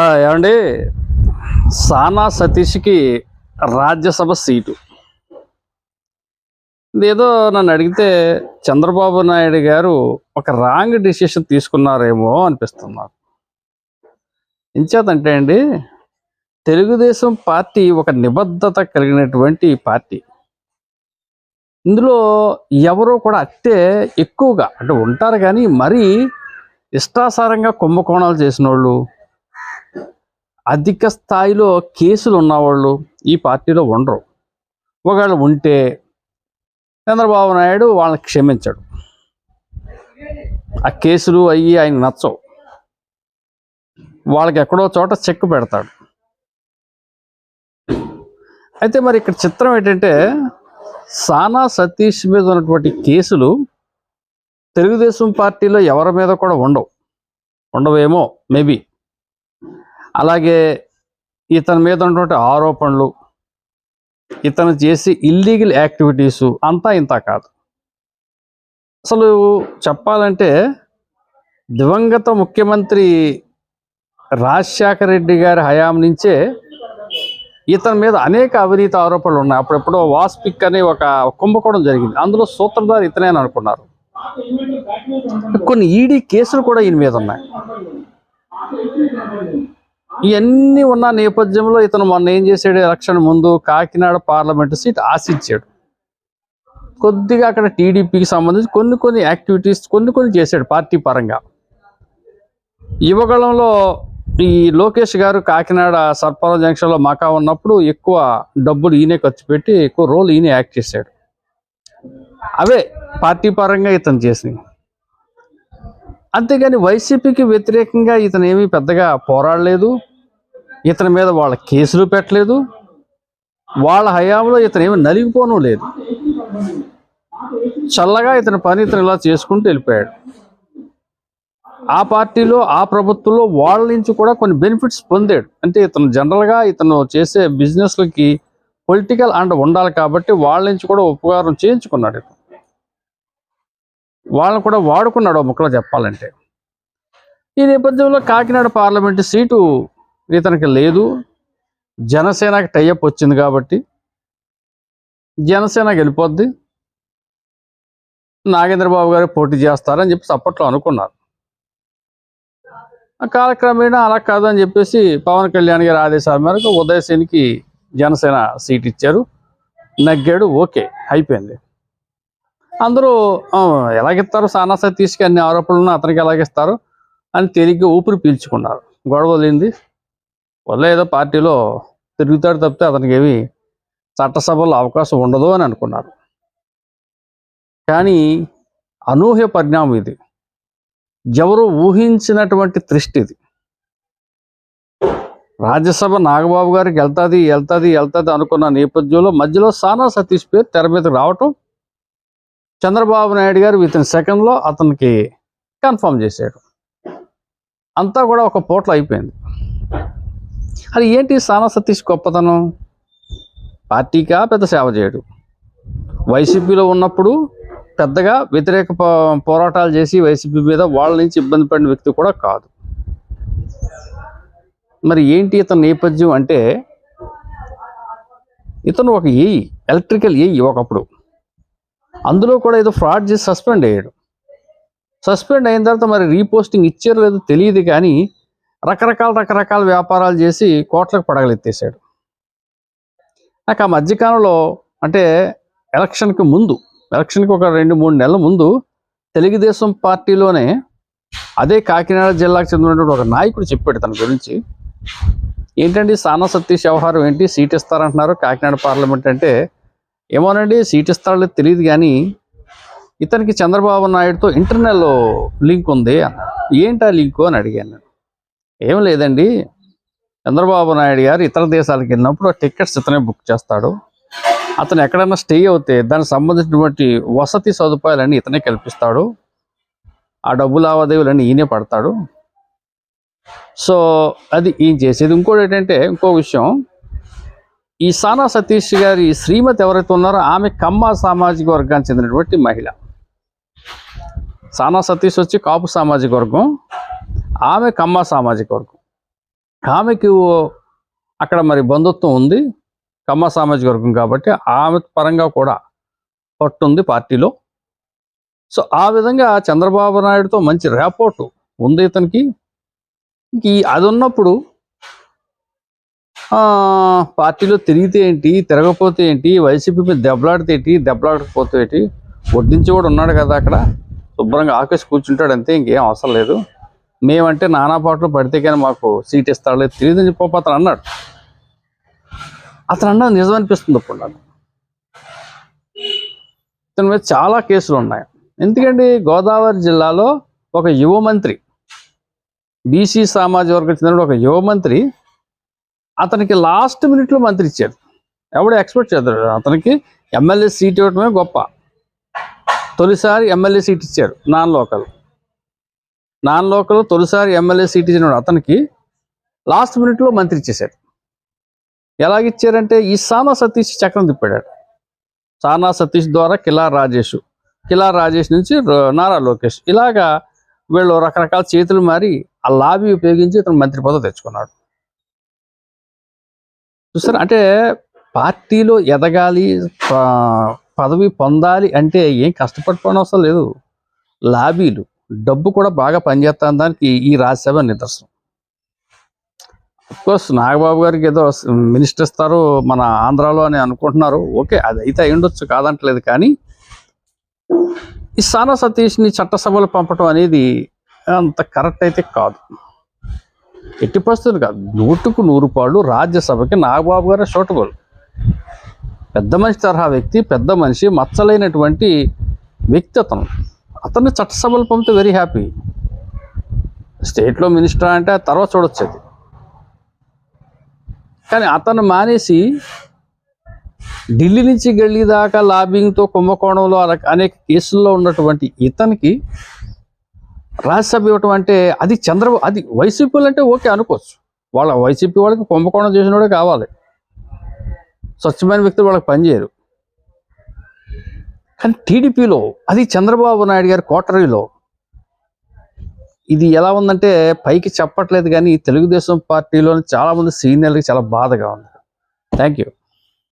ఏమండి? సానా సతీష్కి రాజ్యసభ సీటు. ఏదో నన్ను అడిగితే చంద్రబాబు నాయుడు గారు ఒక రాంగ్ డిసిషన్ తీసుకున్నారేమో అనిపిస్తుంది నాకు ఇంచేతంటే అండి తెలుగుదేశం పార్టీ ఒక నిబద్ధత కలిగినటువంటి పార్టీ. ఇందులో ఎవరో కూడా అట్టే ఎక్కువగా అంటే ఉంటారు కానీ మరీ ఇష్టాసారంగా కుంభకోణాలు చేసిన వాళ్ళు అధిక స్థాయిలో కేసులు ఉన్నవాళ్ళు ఈ పార్టీలో ఉండరు. ఒకవేళ ఉంటే చంద్రబాబు నాయుడు వాళ్ళని క్షమించాడు. ఆ కేసులు అయ్యి ఆయన నచ్చవు. వాళ్ళకి ఎక్కడో చోట చెక్ పెడతాడు. అయితే మరి ఇక్కడ చిత్రం ఏంటంటే సానా సతీష్ మీద ఉన్నటువంటి కేసులు తెలుగుదేశం పార్టీలో ఎవరి మీద కూడా ఉండవు. ఉండవేమో మేబీ. అలాగే ఇతని మీద ఉన్నటువంటి ఆరోపణలు ఇతను చేసి ఇల్లీగల్ యాక్టివిటీసు అంతా ఇంత కాదు. అసలు చెప్పాలంటే దివంగత ముఖ్యమంత్రి రాజశేఖర రెడ్డి గారి హయాం నుంచే ఇతని మీద అనేక అవినీతి ఆరోపణలు ఉన్నాయి. అప్పుడెప్పుడో వాస్పిక్ అనే ఒక కుంభకోణం జరిగింది. అందులో సూత్రధారి ఇతనే అని అనుకున్నారు. కొన్ని ఈడీ కేసులు కూడా ఈయన మీద ఉన్నాయి. ఇవన్నీ ఉన్న నేపథ్యంలో ఇతను మొన్న ఏం చేశాడు? ఎలక్షన్ ముందు కాకినాడ పార్లమెంటు సీట్ ఆశించాడు. కొద్దిగా అక్కడ టీడీపీకి సంబంధించి కొన్ని కొన్ని యాక్టివిటీస్ కొన్ని కొన్ని చేశాడు పార్టీ పరంగా. యువగళంలో ఈ లోకేష్ గారు కాకినాడ సర్పాల జంక్షన్లో మకా ఉన్నప్పుడు ఎక్కువ డబ్బులు ఈయనే ఖర్చు పెట్టి ఎక్కువ రోల్ ఈయనే యాక్ట్ చేశాడు. అవే పార్టీ పరంగా ఇతను చేసినవి అంతేగాని వైసీపీకి వ్యతిరేకంగా ఇతను ఏమీ పెద్దగా పోరాడలేదు. ఇతని మీద వాళ్ళ కేసులు పెట్టలేదు. వాళ్ళ హయాంలో ఇతను ఏమి నలిగిపోను లేదు. చల్లగా ఇతని పని ఇతను ఇలా చేసుకుంటూ వెళ్ళిపోయాడు. ఆ పార్టీలో ఆ ప్రభుత్వంలో వాళ్ళ నుంచి కూడా కొన్ని బెనిఫిట్స్ పొందాడు. అంటే ఇతను జనరల్గా ఇతను చేసే బిజినెస్లకి పొలిటికల్ అండ్ ఉండాలి కాబట్టి వాళ్ళ నుంచి కూడా ఉపకారం చేయించుకున్నాడు ఇతను. వాళ్ళని కూడా వాడుకున్నాడు ఓ ముక్కలో చెప్పాలంటే. ఈ నేపథ్యంలో కాకినాడ పార్లమెంటు సీటు ఇతనికి లేదు. జనసేనకి టైఅప్ వచ్చింది కాబట్టి జనసేన గెలిపోద్ది నాగేంద్రబాబు గారు పోటీ చేస్తారని చెప్పి అప్పట్లో అనుకున్నారు. ఆ కాలక్రమేణా అలా కాదని చెప్పేసి పవన్ కళ్యాణ్ గారి ఆదేశాల మేరకు ఉదయసేనికి జనసేన సీట్ ఇచ్చారు. నగ్గాడు ఓకే అయిపోయింది. అందరూ ఎలాగిస్తారు? సానా సతీష్కి అన్ని ఆరోపణలను అతనికి ఎలాగిస్తారు? అని తేలిగ్గా ఊపిరి పీల్చుకున్నారు. గొడవ వదిలింది. వల్ల ఏదో పార్టీలో తిరుగుతాడు తప్పితే అతనికి ఏమి చట్టసభలో అవకాశం ఉండదు అని అనుకున్నారు. కానీ అనూహ్య పరిణామం ఇది. ఎవరు ఊహించినటువంటి దృష్టి ఇది. రాజ్యసభ నాగబాబు గారికి వెళ్తాది వెళ్తాది వెళ్తాది అనుకున్న నేపథ్యంలో మధ్యలో సానా సతీష్ పేరు తెర మీదకి రావటం చంద్రబాబు నాయుడు గారు విత్ ఇన్ సెకండ్లో అతనికి కన్ఫర్మ్ చేశాడు. అంతా కూడా ఒక పోట్ల అయిపోయింది. అది ఏంటి సానా సతీష్ గొప్పతనం? పార్టీకా పెద్ద సేవ చేయడు. వైసీపీలో ఉన్నప్పుడు పెద్దగా వ్యతిరేక పో- పోరాటాలు చేసి వైసీపీ మీద వాళ్ళ నుంచి ఇబ్బంది పడిన వ్యక్తి కూడా కాదు. మరి ఏంటి ఇతని నేపథ్యం అంటే ఇతను ఒక ఏఈ ఎలక్ట్రికల్ ఏఈ ఒకప్పుడు. అందులో కూడా ఏదో ఫ్రాడ్ చేసి సస్పెండ్ అయ్యాడు. సస్పెండ్ అయిన తర్వాత మరి రీపోస్టింగ్ ఇచ్చారో లేదో తెలియదు కానీ రకరకాల రకరకాల వ్యాపారాలు చేసి కోట్లకు పడగలెత్తేసాడు నాకు ఆ మధ్యకాలంలో అంటే ఎలక్షన్కి ముందు ఎలక్షన్కి ఒక రెండు మూడు నెలల ముందు తెలుగుదేశం పార్టీలోనే అదే కాకినాడ జిల్లాకు చెందినటువంటి ఒక నాయకుడు చెప్పాడు తన గురించి. ఏంటండి సానా సతీష్ వ్యవహారం ఏంటి? సీట్ ఇస్తారంటున్నారు. కాకినాడ పార్లమెంట్ అంటే ఏమోనండి సీట్ ఇస్తారో తెలియదు కానీ ఇతనికి చంద్రబాబు నాయుడుతో ఇంటర్నల్ లింక్ ఉంది ఏంటి ఏంటా లింకు అని అడిగాను ఏం లేదండి చంద్రబాబు నాయుడు గారు ఇతర దేశాలకు వెళ్ళినప్పుడు ఆ టికెట్స్ ఇతనే బుక్ చేస్తాడు. అతను ఎక్కడైనా స్టే అవుతే దానికి సంబంధించినటువంటి వసతి సదుపాయాలన్నీ ఇతనే కల్పిస్తాడు. ఆ డబ్బు లావాదేవీలన్నీ ఈయనే పడతాడు. సో అది ఈయన చేసేది. ఇంకోటి ఏంటంటే ఇంకో విషయం ఈ సానా సతీష్ గారి శ్రీమతి ఎవరైతే ఉన్నారో ఆమె కమ్మ సామాజిక వర్గానికి చెందినటువంటి మహిళ. సానా సతీష్ వచ్చి కాపు సామాజిక వర్గం ఆమె కమ్మ సామాజిక వర్గం. ఆమెకి అక్కడ మరి బంధుత్వం ఉంది కమ్మ సామాజిక వర్గం కాబట్టి ఆమె పరంగా కూడా పట్టుంది పార్టీలో. సో ఆ విధంగా చంద్రబాబు నాయుడుతో మంచి రేపోర్టు ఉంది ఇతనికి. ఇంక అది ఉన్నప్పుడు పార్టీలో తిరిగితే ఏంటి తిరగపోతే ఏంటి వైసీపీ మీద దెబ్బలాడితే ఏంటి దెబ్బలాడకపోతే ఏంటి వడ్డించి కూడా ఉన్నాడు కదా అక్కడ. శుభ్రంగా ఆకేసి కూర్చుంటాడు అంతే ఇంకేం అవసరం లేదు. మేమంటే నానా పాటలు పడితే కానీ మాకు సీట్ ఇస్తాడు లేదు తెలియదని చెప్పి అతను అన్నాడు. అతను అన్నది నిజం అనిపిస్తుంది అప్పుడు నాకు. ఇతని మీద చాలా కేసులు ఉన్నాయి. ఎందుకంటే గోదావరి జిల్లాలో ఒక యువ మంత్రి బీసీ సామాజిక వర్గం చెందిన ఒక యువ మంత్రి అతనికి లాస్ట్ మినిట్లో మంత్రి ఇచ్చారు ఎవడు ఎక్స్పెక్ట్ చేద్దాడు అతనికి ఎమ్మెల్యే సీట్ ఇవ్వటమే గొప్ప. తొలిసారి ఎమ్మెల్యే సీట్ ఇచ్చారు నాన్ లోకల్ నాన్ లోకల్ తొలిసారి ఎమ్మెల్యే సీట్ ఇచ్చిన అతనికి లాస్ట్ మినిట్లో మంత్రి ఇచ్చేశారు ఎలాగిచ్చారంటే ఈ సానా సతీష్ చక్రం తిప్పాడు సానా సతీష్ ద్వారా కిలా రాజేష్. కిలా రాజేష్ నుంచి నారా లోకేష్. ఇలాగా వీళ్ళు రకరకాల చేతులు మారి ఆ లాబీ ఉపయోగించి ఇతను మంత్రి పదవి తెచ్చుకున్నాడు. చూసారు? అంటే పార్టీలో ఎదగాలి పదవి పొందాలి అంటే ఏం కష్టపడిపోవడం అవసరం లేదు. లాబీలు డబ్బు కూడా బాగా పనిచేస్తాను దానికి ఈ రాజ్యసభ నిదర్శనం. కోర్స్ నాగబాబు గారికి ఏదో మినిస్టర్ ఇస్తారు మన ఆంధ్రాలో అని అనుకుంటున్నారు. ఓకే అది అయితే అయి ఉండొచ్చు కాదంటలేదు కానీ ఈ సానా సతీష్ని చట్టసభలు పంపడం అనేది అంత కరెక్ట్ అయితే కాదు. ఎట్టి పరిస్థితులు కాదు. నూటుకు నూరు పాళ్ళు రాజ్యసభకి నాగబాబు గారే సూటబుల్ పెద్ద మనిషి తరహా వ్యక్తి పెద్ద మనిషి మచ్చలైనటువంటి వ్యక్తి అతను అతన్ని చట్టసభలు పంపితే వెరీ హ్యాపీ స్టేట్లో మినిస్టర్ అంటే ఆ తర్వాత చూడొచ్చు అది కానీ అతను మానేసి ఢిల్లీ నుంచి గళ్ళీ దాకా లాబింగ్తో కుంభకోణంలో అనేక కేసుల్లో ఉన్నటువంటి ఇతనికి రాజ్యసభ ఇవ్వటం అంటే అది చంద్రబాబు అది వైసీపీలు అంటే ఓకే అనుకోవచ్చు. వాళ్ళ వైసీపీ వాళ్ళకి కుంభకోణం చేసిన కావాలి. స్వచ్ఛమైన వ్యక్తులు వాళ్ళకి పనిచేయరు కానీ టీడీపీలో అది చంద్రబాబు నాయుడు గారి కోటరీలో ఇది ఎలా ఉందంటే పైకి చెప్పట్లేదు కానీ తెలుగుదేశం పార్టీలోని చాలామంది సీనియర్లకి చాలా బాధగా ఉంది. Thank you